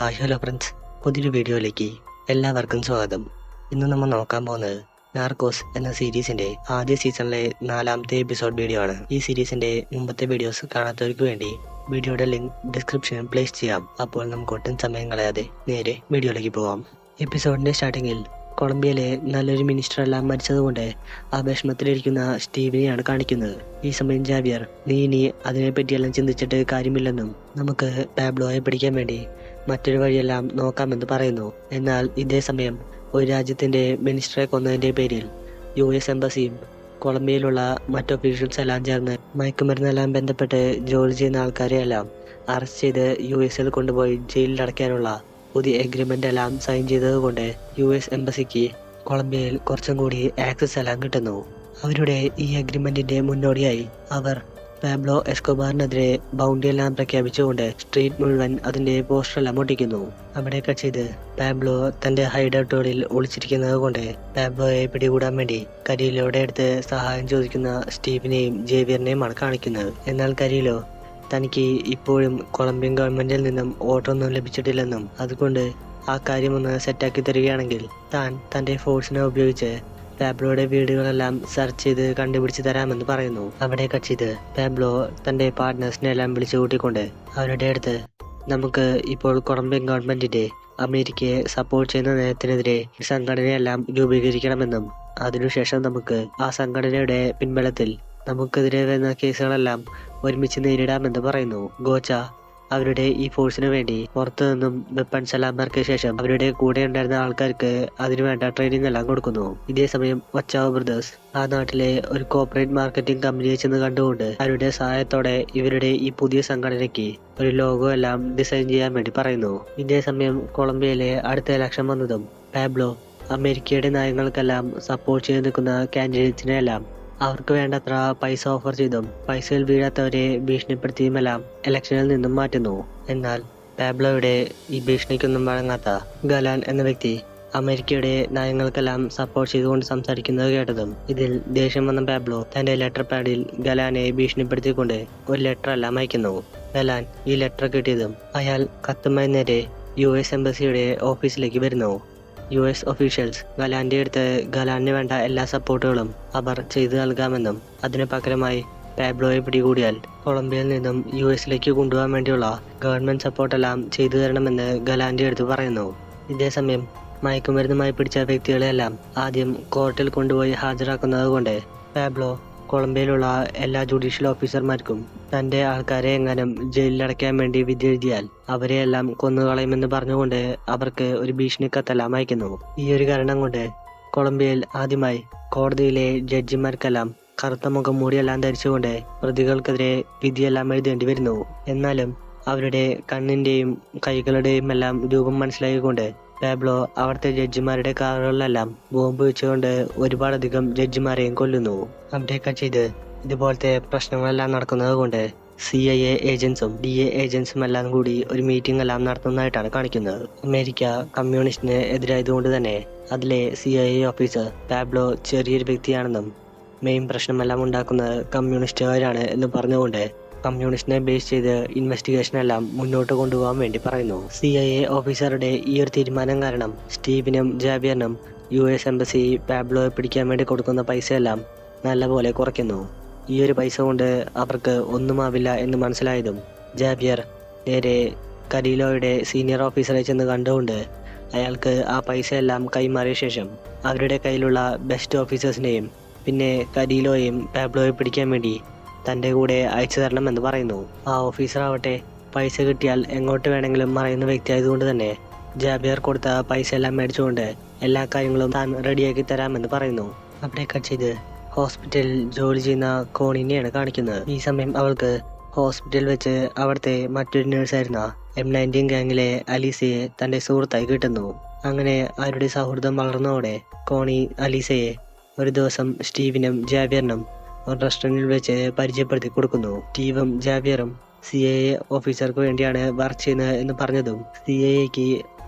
Hi hello friends പുതിയൊരു വീഡിയോയിലേക്ക് എല്ലാവർക്കും സ്വാഗതം. ഇന്ന് നമ്മൾ നോക്കാൻ പോകുന്നത് നാർക്കോസ് എന്ന സീരീസിന്റെ ആദ്യ സീസണിലെ നാലാമത്തെ എപ്പിസോഡ് വീഡിയോ ആണ്. ഈ സീരീസിന്റെ മുമ്പത്തെ വീഡിയോസ് കാണാത്തവർക്ക് വേണ്ടി വീഡിയോയുടെ ലിങ്ക് ഡിസ്ക്രിപ്ഷനിൽ പ്ലേസ് ചെയ്യാം. അപ്പോൾ നമുക്ക് ഒട്ടും സമയം കളയാതെ നേരെ വീഡിയോയിലേക്ക് പോകാം എപ്പിസോഡിന്റെ സ്റ്റാർട്ടിങ്ങിൽ കൊളംബിയയിലെ നല്ലൊരു മിനിസ്റ്റർ എല്ലാം മരിച്ചതുകൊണ്ട് ആ വിഷമത്തിലിരിക്കുന്ന സ്റ്റീവിനെയാണ് കാണിക്കുന്നത്. ഈ സമയം ജാവിയർ നീ ഇനി അതിനെപ്പറ്റിയെല്ലാം ചിന്തിച്ചിട്ട് കാര്യമില്ലെന്നും നമുക്ക് പാബ്ലോയെ പിടിക്കാൻ വേണ്ടി മറ്റൊരു വഴിയെല്ലാം നോക്കാമെന്ന് പറയുന്നു. എന്നാൽ ഇതേ സമയം ഒരു രാജ്യത്തിന്റെ മിനിസ്റ്ററെ കൊന്നതിന്റെ പേരിൽ യു എസ് എംബസിയും കൊളംബിയയിലുള്ള മറ്റു ഒഫീഷ്യൽസ് എല്ലാം ചേർന്ന് മയക്കുമരുന്നെല്ലാം ബന്ധപ്പെട്ട് ജോലി ചെയ്യുന്ന ആൾക്കാരെ എല്ലാം അറസ്റ്റ് ചെയ്ത് യു എസിൽ കൊണ്ടുപോയി ജയിലിൽ അടയ്ക്കാനുള്ള പുതിയ എഗ്രിമെന്റ് എല്ലാം സൈൻ ചെയ്തതുകൊണ്ട് യു എസ് എംബസിക്ക് കൊളംബിയയിൽ കുറച്ചും കൂടി ആക്സസ് എല്ലാം കിട്ടുന്നു. അവരുടെ ഈ അഗ്രിമെന്റിന്റെ മുന്നോടിയായി അവർ പാബ്ലോ എസ്കോബാറിനെതിരെ ബൗണ്ടറി എല്ലാം പ്രഖ്യാപിച്ചുകൊണ്ട് സ്ട്രീറ്റ് മുഴുവൻ അതിന്റെ പോസ്റ്റർ എല്ലാം ഒട്ടിക്കുന്നു. അവിടെ ചെയ്ത് പാബ്ലോ തന്റെ ഹൈഡൌട്ടുകളിൽ ഒളിച്ചിരിക്കുന്നത് കൊണ്ട് പാബ്ലോയെ പിടികൂടാൻ വേണ്ടി കരീലോയുടെ അടുത്ത് സഹായം ചോദിക്കുന്ന സ്റ്റീവിനെയും ജേവിയറിനെയുമാണ് കാണിക്കുന്നത്. എന്നാൽ കരീലോ തനിക്ക് ഇപ്പോഴും കൊളംബിയൻ ഗവൺമെന്റിൽ നിന്നും ഓർഡറൊന്നും ലഭിച്ചിട്ടില്ലെന്നും അതുകൊണ്ട് ആ കാര്യമൊന്ന് സെറ്റാക്കി തരികയാണെങ്കിൽ താൻ തന്റെ ഫോഴ്സിനെ ഉപയോഗിച്ച് പാബ്ലോയുടെ വീടുകളെല്ലാം സെർച്ച് ചെയ്ത് കണ്ടുപിടിച്ച് തരാമെന്ന് പറയുന്നു. അവിടെ കക്ഷിത് പാബ്ലോ തന്റെ പാർട്ട്നേഴ്സിനെ എല്ലാം വിളിച്ചു കൂട്ടിക്കൊണ്ട് അവരുടെ അടുത്ത് നമുക്ക് ഇപ്പോൾ കൊളംബിയൻ ഗവൺമെന്റിന്റെ അമേരിക്കയെ സപ്പോർട്ട് ചെയ്യുന്ന നയത്തിനെതിരെ സംഘടനയെല്ലാം രൂപീകരിക്കണമെന്നും അതിനുശേഷം നമുക്ക് ആ സംഘടനയുടെ പിൻബലത്തിൽ നമുക്കെതിരെ വരുന്ന കേസുകളെല്ലാം ഒരുമിച്ച് നേരിടാമെന്ന് പറയുന്നു. ഗോച്ച അവരുടെ ഈ ഫോഴ്സിന് വേണ്ടി പുറത്തു നിന്നും വെപ്പൺസ് എല്ലാം ഇറക്കിയ ശേഷം അവരുടെ കൂടെ ഉണ്ടായിരുന്ന ആൾക്കാർക്ക് അതിനുവേണ്ട ട്രെയിനിങ് എല്ലാം കൊടുക്കുന്നു. ഇതേ സമയം ഒച്ചാവ് ബ്രദേഴ്സ് ആ നാട്ടിലെ ഒരു കോർപ്പറേറ്റ് മാർക്കറ്റിംഗ് കമ്പനിയെ ചെന്ന് കണ്ടുകൊണ്ട് അവരുടെ സഹായത്തോടെ ഇവരുടെ ഈ പുതിയ സംഘടനയ്ക്ക് ഒരു ലോഗോ എല്ലാം ഡിസൈൻ ചെയ്യാൻ വേണ്ടി പറയുന്നു. ഇതേ സമയം കൊളംബിയയിലെ അടുത്ത ഇലക്ഷൻ വന്നതും പാബ്ലോ അമേരിക്കയുടെ നയങ്ങൾക്കെല്ലാം സപ്പോർട്ട് ചെയ്ത് നിൽക്കുന്ന കാൻഡിഡേറ്റ്സിനെ എല്ലാം അവർക്ക് വേണ്ടത്ര പൈസ ഓഫർ ചെയ്തും പൈസയിൽ വീഴാത്തവരെ ഭീഷണിപ്പെടുത്തിയുമെല്ലാം ഇലക്ഷനിൽ നിന്നും മാറ്റുന്നു. എന്നാൽ പാബ്ലോയുടെ ഈ ഭീഷണിക്കൊന്നും വഴങ്ങാത്ത ഗലാൻ എന്ന വ്യക്തി അമേരിക്കയുടെ നയങ്ങൾക്കെല്ലാം സപ്പോർട്ട് ചെയ്തുകൊണ്ട് സംസാരിക്കുന്നത് കേട്ടതും ഇതിൽ ദേഷ്യം വന്ന പാബ്ലോ തന്റെ ലെറ്റർ പാഡിൽ ഗലാനെ ഭീഷണിപ്പെടുത്തിക്കൊണ്ട് ഒരു ലെറ്റർ എല്ലാം അയക്കുന്നു. ഗലാൻ ഈ ലെറ്റർ കിട്ടിയതും അയാൾ കത്തുമായി നേരെ യു എസ് എംബസിയുടെ ഓഫീസിലേക്ക് വരുന്നു. യു എസ് ഒഫീഷ്യൽസ് ഗലാന്റെ അടുത്ത് ഗലാന് വേണ്ട എല്ലാ സപ്പോർട്ടുകളും അവർ ചെയ്തു നൽകാമെന്നും അതിനു പകരമായി പാബ്ലോയെ പിടികൂടിയാൽ കൊളംബിയയിൽ നിന്നും യു എസിലേക്ക് കൊണ്ടുപോകാൻ വേണ്ടിയുള്ള ഗവൺമെന്റ് സപ്പോർട്ടെല്ലാം ചെയ്തു തരണമെന്ന് ഗലാന്റെ അടുത്ത് പറയുന്നു. ഇതേസമയം മയക്കുമരുന്നുമായി പിടിച്ച വ്യക്തികളെല്ലാം ആദ്യം കോർട്ടിൽ കൊണ്ടുപോയി ഹാജരാക്കുന്നത് കൊണ്ട് പാബ്ലോ കൊളംബിയയിലുള്ള എല്ലാ ജുഡീഷ്യൽ ഓഫീസർമാർക്കും തന്റെ ആൾക്കാരെ എങ്ങാനും ജയിലിലടയ്ക്കാൻ വേണ്ടി വിധി എഴുതിയാൽ അവരെയെല്ലാം കൊന്നുകളയുമെന്ന് പറഞ്ഞുകൊണ്ട് അവർക്ക് ഒരു ഭീഷണി കത്തെല്ലാം അയക്കുന്നു. ഈ ഒരു കാരണം കൊണ്ട് കൊളംബിയയിൽ ആദ്യമായി കോടതിയിലെ ജഡ്ജിമാർക്കെല്ലാം കറുത്ത മുഖം മൂടിയെല്ലാം ധരിച്ചുകൊണ്ട് പ്രതികൾക്കെതിരെ വിധിയെല്ലാം എഴുതേണ്ടി വരുന്നു. എന്നാലും അവരുടെ കണ്ണിന്റെയും കൈകളുടെയും എല്ലാം രൂപം മനസ്സിലാക്കിക്കൊണ്ട് പാബ്ലോ അവിടുത്തെ ജഡ്ജിമാരുടെ കാറുകളിലെല്ലാം ബോംബ് വെച്ചുകൊണ്ട് ഒരുപാടധികം ജഡ്ജിമാരെയും കൊല്ലുന്നു. അവിടെയൊക്കെ ചെയ്ത് ഇതുപോലത്തെ പ്രശ്നങ്ങളെല്ലാം നടക്കുന്നത് കൊണ്ട് സി ഐ എ ഏജൻസും ഡി എ ഏജൻസും എല്ലാം കൂടി ഒരു മീറ്റിംഗ് എല്ലാം നടത്തുന്നതായിട്ടാണ് കാണിക്കുന്നത്. അമേരിക്ക കമ്മ്യൂണിസ്റ്റിന് എതിരായതുകൊണ്ട് തന്നെ അതിലെ C I A officer Pablo ചെറിയൊരു വ്യക്തിയാണെന്നും മെയിൻ പ്രശ്നമെല്ലാം ഉണ്ടാക്കുന്നത് കമ്മ്യൂണിസ്റ്റുകാരാണ് എന്ന് പറഞ്ഞുകൊണ്ട് കമ്മ്യൂണിസ്റ്റിനെ ബേസ് ചെയ്ത് ഇൻവെസ്റ്റിഗേഷൻ എല്ലാം മുന്നോട്ട് കൊണ്ടുപോകാൻ വേണ്ടി പറയുന്നു. സി ഐ എ ഓഫീസറുടെ ഈ ഒരു തീരുമാനം കാരണം സ്റ്റീവിനും ജാബിയറിനും യു എസ് എംബസി പാബ്ലോയെ പിടിക്കാൻ വേണ്ടി കൊടുക്കുന്ന പൈസയെല്ലാം നല്ലപോലെ കുറയ്ക്കുന്നു. ഈ ഒരു പൈസ കൊണ്ട് അവർക്ക് ഒന്നുമാവില്ല എന്ന് മനസ്സിലായതും ജാബിയർ നേരെ കരീലോയുടെ സീനിയർ ഓഫീസറെ ചെന്ന് കണ്ടുകൊണ്ട് അയാൾക്ക് ആ പൈസയെല്ലാം കൈമാറിയ ശേഷം അവരുടെ കയ്യിലുള്ള ബെസ്റ്റ് ഓഫീസേഴ്സിനെയും പിന്നെ കരീലോയെയും പാബ്ലോയെ പിടിക്കാൻ വേണ്ടി തന്റെ കൂടെ അയച്ചു എന്ന് പറയുന്നു. ആ ഓഫീസർ ആവട്ടെ പൈസ കിട്ടിയാൽ എങ്ങോട്ട് വേണമെങ്കിലും മറയുന്ന വ്യക്തി ആയതുകൊണ്ട് തന്നെ ജാബിയർ കൊടുത്ത പൈസ എല്ലാം മേടിച്ചുകൊണ്ട് എല്ലാ കാര്യങ്ങളും താൻ റെഡിയാക്കി തരാമെന്ന് പറയുന്നു. അവിടെ കട്ട് ചെയ്ത് ഹോസ്പിറ്റലിൽ ജോലി ചെയ്യുന്ന കോണിനെയാണ് കാണിക്കുന്നത്. ഈ സമയം അവൾക്ക് ഹോസ്പിറ്റലിൽ വെച്ച് അവിടുത്തെ മറ്റൊരു നേഴ്സായിരുന്ന എം നയന്റീൻ ഗാങ്ങിലെ അലീസയെ തന്റെ സുഹൃത്തായി കിട്ടുന്നു. അങ്ങനെ അവരുടെ സൗഹൃദം വളർന്നതോടെ കോണി അലീസയെ ഒരു ദിവസം സ്റ്റീവിനും ജാബിയറിനും ഒരു റെസ്റ്റോറന്റിൽ വെച്ച് പരിചയപ്പെടുത്തി കൊടുക്കുന്നു. സ്റ്റീവും ജാവിയറും സി എ ഓഫീസർക്ക് വേണ്ടിയാണ് വർക്ക് ചെയ്യുന്നത് എന്ന് പറഞ്ഞതും സി എക്ക്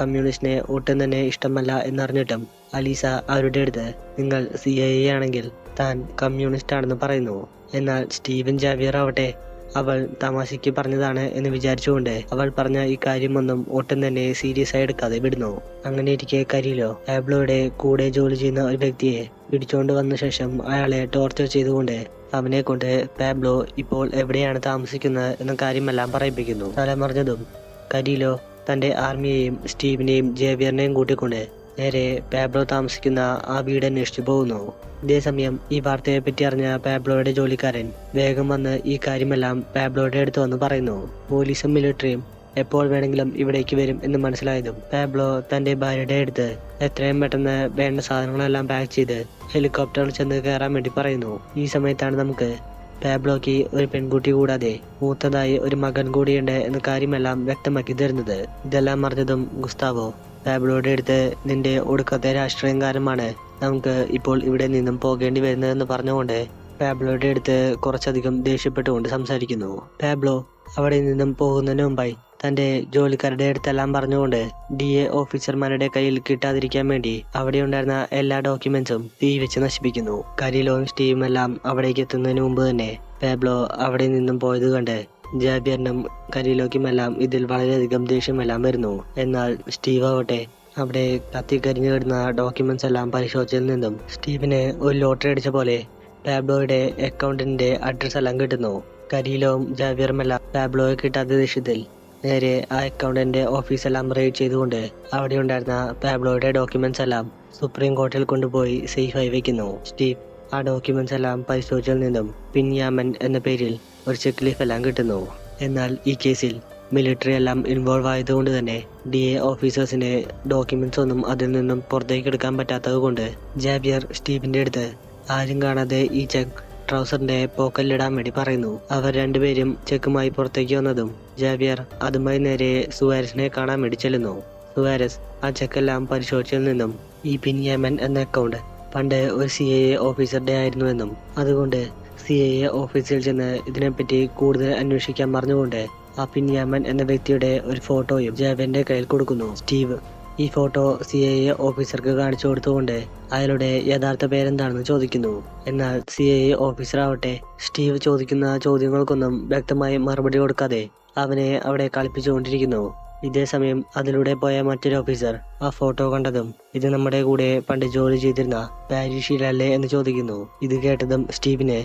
കമ്മ്യൂണിസ്റ്റിനെ ഒട്ടും തന്നെ ഇഷ്ടമല്ല എന്നറിഞ്ഞിട്ടും അലീസ അവരുടെ അടുത്ത് നിങ്ങൾ സി എ ആണെങ്കിൽ താൻ കമ്മ്യൂണിസ്റ്റ് ആണെന്ന് പറയുന്നു. എന്നാൽ സ്റ്റീവൻ ജാവിയർ ആവട്ടെ അവൾ തമാശയ്ക്ക് പറഞ്ഞതാണ് എന്ന് വിചാരിച്ചുകൊണ്ട് അവൾ പറഞ്ഞ ഈ കാര്യമൊന്നും ഒട്ടും തന്നെ സീരിയസ് ആയി എടുക്കാതെ വിടുന്നു. അങ്ങനെ ഇരിക്കെ കരിയിലോ ആബ്ലോയുടെ കൂടെ ജോലി ചെയ്യുന്ന ഒരു വ്യക്തിയെ പിടിച്ചുകൊണ്ട് വന്ന ശേഷം അയാളെ ടോർച്ചർ ചെയ്തുകൊണ്ട് അവനെ കൊണ്ട് പാബ്ലോ ഇപ്പോൾ എവിടെയാണ് താമസിക്കുന്നത് എന്ന കാര്യമെല്ലാം പറയിപ്പിക്കുന്നു. തലമറിഞ്ഞതും കരിയിലോ തന്റെ ആർമിയെയും സ്റ്റീവിനെയും ജേവിയറിനെയും കൂട്ടിക്കൊണ്ട് നേരെ പാബ്ലോ താമസിക്കുന്ന ആ വീട് അന്വേഷിച്ചു പോകുന്നു. ഇതേസമയം ഈ വാർത്തയെ പറ്റി അറിഞ്ഞ പാബ്ലോയുടെ ജോലിക്കാരൻ വേഗം വന്ന് ഈ കാര്യമെല്ലാം പാബ്ലോയുടെ അടുത്ത് വന്ന് പറയുന്നു. പോലീസും മിലിറ്ററിയും എപ്പോൾ വേണമെങ്കിലും ഇവിടേക്ക് വരും എന്ന് മനസ്സിലായതും പാബ്ലോ തന്റെ ഭാര്യയുടെ അടുത്ത് എത്രയും പെട്ടെന്ന് വേണ്ട സാധനങ്ങളെല്ലാം പാക്ക് ചെയ്ത് ഹെലികോപ്റ്ററിൽ ചെന്ന് കയറാൻ വേണ്ടി പറയുന്നു. ഈ സമയത്താണ് നമുക്ക് പാബ്ലോയ്ക്ക് ഒരു പെൺകുട്ടി കൂടാതെ മൂത്തതായി ഒരു മകൻ കൂടിയുണ്ട് എന്ന കാര്യമെല്ലാം വ്യക്തമാക്കി തരുന്നത്. ഇതെല്ലാം അറിഞ്ഞതും ഗുസ്താവോ പാബ്ലോയുടെ അടുത്ത് നിന്റെ ഒടുക്കത്തെ രാഷ്ട്രീയം കാരണമാണ് നമുക്ക് ഇപ്പോൾ ഇവിടെ നിന്നും പോകേണ്ടി വരുന്നതെന്ന് പറഞ്ഞുകൊണ്ട് പാബ്ലോയുടെ അടുത്ത് കുറച്ചധികം ദേഷ്യപ്പെട്ടുകൊണ്ട് സംസാരിക്കുന്നു. പാബ്ലോ അവിടെ നിന്നും പോകുന്നതിന് മുമ്പായി തന്റെ ജോലിക്കാരുടെ അടുത്തെല്ലാം പറഞ്ഞുകൊണ്ട് ഡി എ ഓഫീസർമാരുടെ കയ്യിൽ കിട്ടാതിരിക്കാൻ വേണ്ടി അവിടെ ഉണ്ടായിരുന്ന എല്ലാ ഡോക്യുമെന്റ്സും തീ വെച്ച് നശിപ്പിക്കുന്നു. കരിലോയും സ്റ്റീവും എല്ലാം അവിടേക്ക് എത്തുന്നതിന് മുമ്പ് തന്നെ പാബ്ലോ അവിടെ നിന്നും പോയത് കണ്ട് ജാബിയറിനും കരിലോക്കുമെല്ലാം ഇതിൽ വളരെയധികം ദേഷ്യമെല്ലാം വരുന്നു. എന്നാൽ സ്റ്റീവ് ആവട്ടെ അവിടെ കത്തിക്കരിഞ്ഞു കിടന്ന ഡോക്യുമെന്റ്സ് എല്ലാം പരിശോധിച്ചതിൽ നിന്നും സ്റ്റീവിന് ഒരു ലോട്ടറി അടിച്ച പോലെ പാബ്ലോയുടെ അക്കൗണ്ടിന്റെ അഡ്രസ് എല്ലാം കിട്ടുന്നു. ജാവിയറും ജാബിയറുമെല്ലാം പാബ്ലോയെ കിട്ടാത്ത ദേഷ്യത്തിൽ നേരെ ആ അക്കൗണ്ടിന്റെ ഓഫീസെല്ലാം റെയ്ഡ് ചെയ്തുകൊണ്ട് അവിടെ ഉണ്ടായിരുന്ന പാബ്ലോയുടെ ഡോക്യുമെന്റ്സ് എല്ലാം സുപ്രീം കോടതിയിൽ കൊണ്ടുപോയി സേഫായി വെക്കുന്നു. സ്റ്റീവ് ആ ഡോക്യുമെന്റ്സ് എല്ലാം പരിശോധിച്ചതിൽ നിന്നും പിൻയാമൻ എന്ന പേരിൽ ഒരു ചെക്ക് ലീഫ് എല്ലാം കിട്ടുന്നു. എന്നാൽ ഈ കേസിൽ മിലിറ്ററി എല്ലാം ഇൻവോൾവ് ആയതുകൊണ്ട് തന്നെ ഡി എ ഓഫീസേഴ്സിന് ഡോക്യുമെന്റ്സ് ഒന്നും അതിൽ നിന്നും പുറത്തേക്ക് എടുക്കാൻ പറ്റാത്തത് കൊണ്ട് ജാബിയർ സ്റ്റീവിന്റെ അടുത്ത് ആരും കാണാതെ ഈ ചെക്ക് ട്രൗസറിന്റെ പോക്കലിടാൻ വേണ്ടി പറയുന്നു. അവർ രണ്ടുപേരും ചെക്കുമായി പുറത്തേക്ക് വന്നതും ജാബിയർ അതുമായി നേരെ സുവാരസിനെ കാണാൻ വേണ്ടി ചെല്ലുന്നു. സുവാരസ് ആ ചെക്കെല്ലാം പരിശോധിച്ചതിൽ നിന്നും ഈ പിൻയാമൻ എന്ന അക്കൗണ്ട് പണ്ട് ഒരു സി ഐ ഓഫീസറുടെ ആയിരുന്നുവെന്നും അതുകൊണ്ട് സി ഐ എ ഓഫീസിൽ ചെന്ന് ഇതിനെപ്പറ്റി കൂടുതൽ അന്വേഷിക്കാൻ പറഞ്ഞുകൊണ്ട് ആ യാമൻ എന്ന വ്യക്തിയുടെ ഒരു ഫോട്ടോയും ജാബിയന്റെ കയ്യിൽ കൊടുക്കുന്നു. സ്റ്റീവ് ഈ ഫോട്ടോ സി ഐ എ ഓഫീസർക്ക് കാണിച്ചു കൊടുത്തുകൊണ്ട് അയാളുടെ യഥാർത്ഥ പേരെന്താണെന്ന് ചോദിക്കുന്നു. എന്നാൽ സി ഐ എ ഓഫീസർ ആവട്ടെ സ്റ്റീവ് ചോദിക്കുന്ന ചോദ്യങ്ങൾക്കൊന്നും വ്യക്തമായി മറുപടി കൊടുക്കാതെ അവനെ അവിടെ കളിപ്പിച്ചുകൊണ്ടിരിക്കുന്നു. ഇതേസമയം അതിലൂടെ പോയ മറ്റൊരു ഓഫീസർ ആ ഫോട്ടോ കണ്ടതും ഇത് നമ്മുടെ കൂടെ പണ്ട് ജോലി ചെയ്തിരുന്ന പാരീഷിലല്ലേ എന്ന് ചോദിക്കുന്നു. ഇത് കേട്ടതും സ്റ്റീവിന്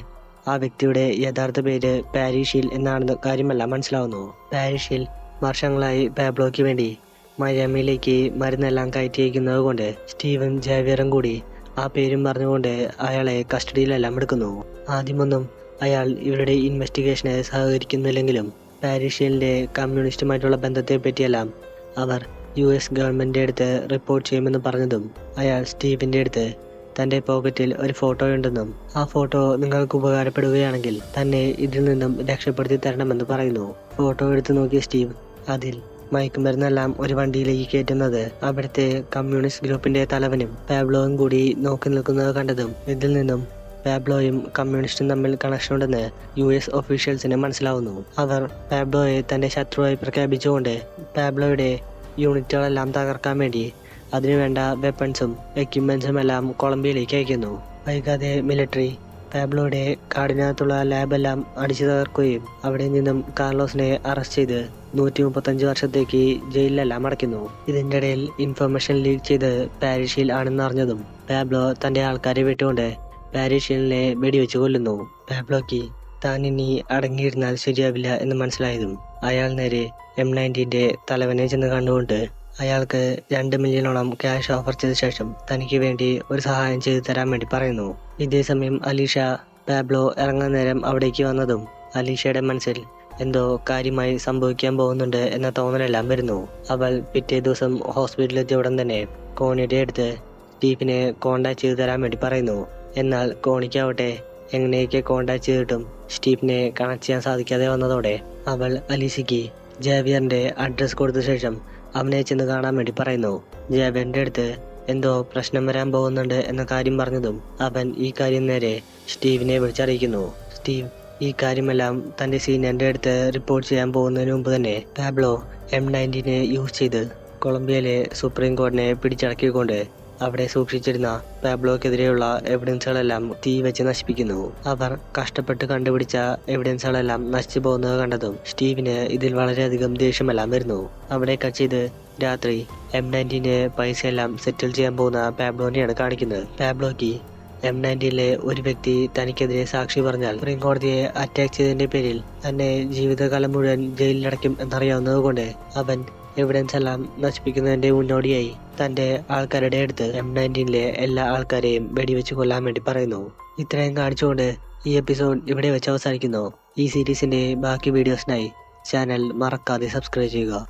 ആ വ്യക്തിയുടെ യഥാർത്ഥ പേര് പാരീഷിൽ എന്നാണെന്ന് കാര്യമല്ല മനസ്സിലാവുന്നു. പാരീഷിൽ വർഷങ്ങളായി പാബ്ലോയ്ക്ക് വേണ്ടി മയാമിയിലേക്ക് മരുന്നെല്ലാം കയറ്റി അയക്കുന്നത് കൊണ്ട് സ്റ്റീവൻ ജാവിയറും കൂടി ആ പേരും പറഞ്ഞുകൊണ്ട് അയാളെ കസ്റ്റഡിയിലെല്ലാം എടുക്കുന്നു. ആദ്യമൊന്നും അയാൾ ഇവരുടെ ഇൻവെസ്റ്റിഗേഷനെ സഹകരിക്കുന്നില്ലെങ്കിലും പാരീഷ്യലിന്റെ കമ്മ്യൂണിസ്റ്റുമായിട്ടുള്ള ബന്ധത്തെ പറ്റിയെല്ലാം അവർ യു എസ് ഗവൺമെന്റിന്റെ അടുത്ത് റിപ്പോർട്ട് ചെയ്യുമെന്ന് പറഞ്ഞതും അയാൾ സ്റ്റീവിന്റെ അടുത്ത് തന്റെ പോക്കറ്റിൽ ഒരു ഫോട്ടോ ഉണ്ടെന്നും ആ ഫോട്ടോ നിങ്ങൾക്ക് ഉപകാരപ്പെടുകയാണെങ്കിൽ തന്നെ ഇതിൽ നിന്നും രക്ഷപ്പെടുത്തി തരണമെന്ന് പറയുന്നു. ഫോട്ടോ എടുത്തു നോക്കിയ സ്റ്റീവ് അതിൽ മയക്കുമരുന്നെല്ലാം ഒരു വണ്ടിയിലേക്ക് കയറ്റുന്നത് അവിടുത്തെ കമ്മ്യൂണിസ്റ്റ് ഗ്രൂപ്പിന്റെ തലവനും പാബ്ലോയും കൂടി നോക്കി നിൽക്കുന്നത് കണ്ടതും ഇതിൽ നിന്നും പാബ്ലോയും കമ്മ്യൂണിസ്റ്റും തമ്മിൽ കണക്ഷൻ ഉണ്ടെന്ന് യു എസ് ഒഫീഷ്യൽസിന് മനസ്സിലാവുന്നു. അവർ പാബ്ലോയെ തന്റെ ശത്രുവായി പ്രഖ്യാപിച്ചുകൊണ്ട് പാബ്ലോയുടെ യൂണിറ്റുകളെല്ലാം തകർക്കാൻ വേണ്ടി അതിനുവേണ്ട വെപ്പൺസും എക്യുപ്മെന്റ്സും എല്ലാം കൊളംബിയയിലേക്ക് അയക്കുന്നു. വൈകാതെ മിലിറ്ററി പാബ്ലോയുടെ കാടിനകത്തുള്ള ലാബെല്ലാം അടിച്ചു തകർക്കുകയും അവിടെ നിന്നും കാർലോസിനെ അറസ്റ്റ് ചെയ്ത് നൂറ്റി മുപ്പത്തഞ്ച് വർഷത്തേക്ക് ജയിലിലെല്ലാം അടയ്ക്കുന്നു. ഇതിന്റെ ഇടയിൽ ഇൻഫർമേഷൻ ലീക്ക് ചെയ്ത് പാരീഷിൽ ആണെന്ന് അറിഞ്ഞതും പാബ്ലോ തന്റെ ആൾക്കാരെ വിട്ടുകൊണ്ട് പാരീഷ്യലിനെ വെടിവെച്ച് കൊല്ലുന്നു. പാബ്ലോക്ക് താൻ ഇനി അടങ്ങിയിരുന്നാൽ ശരിയാവില്ല എന്ന് മനസ്സിലായതും അയാൾ നേരെ എം നയന്റീന്റെ തലവനെ ചെന്ന് കണ്ടുകൊണ്ട് അയാൾക്ക് രണ്ട് മില്യണോളം ക്യാഷ് ഓഫർ ചെയ്ത ശേഷം തനിക്ക് വേണ്ടി ഒരു സഹായം ചെയ്തു തരാൻ വേണ്ടി പറയുന്നു. ഇതേസമയം അലീഷ പാബ്ലോ ഇറങ്ങാൻ നേരം അവിടേക്ക് വന്നതും അലീഷയുടെ മനസ്സിൽ എന്തോ കാര്യമായി സംഭവിക്കാൻ പോകുന്നുണ്ട് എന്ന തോന്നലെല്ലാം വരുന്നു. അവൾ പിറ്റേ ദിവസം ഹോസ്പിറ്റലിലെത്തിയ ഉടൻ തന്നെ കോണിയുടെ അടുത്ത് സ്റ്റീഫിനെ കോണ്ടാക്ട് ചെയ്തു തരാൻ വേണ്ടി പറയുന്നു. എന്നാൽ കോണിക്കാവട്ടെ എങ്ങനെയൊക്കെ കോണ്ടാക്ട് ചെയ്തിട്ടും സ്റ്റീഫിനെ കണക്ട് ചെയ്യാൻ സാധിക്കാതെ വന്നതോടെ അവൾ അലീസയ്ക്ക് ജാവിയറിന്റെ അഡ്രസ് കൊടുത്ത ശേഷം അവനെ ചെന്ന് കാണാൻ വേണ്ടി പറയുന്നു. ജാവിയറിന്റെ അടുത്ത് എന്തോ പ്രശ്നം വരാൻ പോകുന്നുണ്ട് എന്ന കാര്യം പറഞ്ഞതും അവൻ ഈ കാര്യം നേരെ സ്റ്റീവിനെ വിളിച്ചറിയിക്കുന്നു. സ്റ്റീവ് ഈ കാര്യമെല്ലാം തന്റെ സീനിയറിന്റെ അടുത്ത് റിപ്പോർട്ട് ചെയ്യാൻ പോകുന്നതിന് മുമ്പ് തന്നെ പാബ്ലോ എം നയന്റീനെ യൂസ് ചെയ്ത് കൊളംബിയയിലെ സുപ്രീം കോടതിനെ പിടിച്ചടക്കിക്കൊണ്ട് അവിടെ സൂക്ഷിച്ചിരുന്ന പാബ്ലോക്കെതിരെയുള്ള എവിഡൻസുകളെല്ലാം തീ വെച്ച് നശിപ്പിക്കുന്നു. അവർ കഷ്ടപ്പെട്ട് കണ്ടുപിടിച്ച എവിഡൻസുകളെല്ലാം നശിച്ചു പോകുന്നത് കണ്ടതും സ്റ്റീവിന് ഇതിൽ വളരെയധികം ദേഷ്യമെല്ലാം വരുന്നു. അവിടെ കച്ച് ചെയ്ത് രാത്രി എം നയന്റീന്റെ എല്ലാം സെറ്റിൽ ചെയ്യാൻ പോകുന്ന പാബ്ലോനെയാണ് കാണിക്കുന്നത്. പാബ്ലോക്ക് എം നയന്റീനിലെ ഒരു വ്യക്തി തനിക്കെതിരെ സാക്ഷി പറഞ്ഞാൽ സുപ്രീം കോടതിയെ അറ്റാക്ക് ചെയ്തതിന്റെ പേരിൽ തന്നെ ജീവിതകാലം മുഴുവൻ ജയിലിലടയ്ക്കും എന്നറിയാവുന്നത് കൊണ്ട് അവൻ എവിഡൻസ് എല്ലാം നശിപ്പിക്കുന്നതിന്റെ മുന്നോടിയായി തന്റെ ആൾക്കാരുടെ അടുത്ത് എം നയന്റീനിലെ എല്ലാ ആൾക്കാരെയും വെടിവെച്ച് കൊല്ലാൻ വേണ്ടി പറയുന്നു. ഇത്രയും കാണിച്ചുകൊണ്ട് ഈ എപ്പിസോഡ് ഇവിടെ വെച്ച് അവസാനിക്കുന്നു. ഈ സീരീസിന്റെ ബാക്കി വീഡിയോസിനായി ചാനൽ മറക്കാതെ സബ്സ്ക്രൈബ് ചെയ്യുക.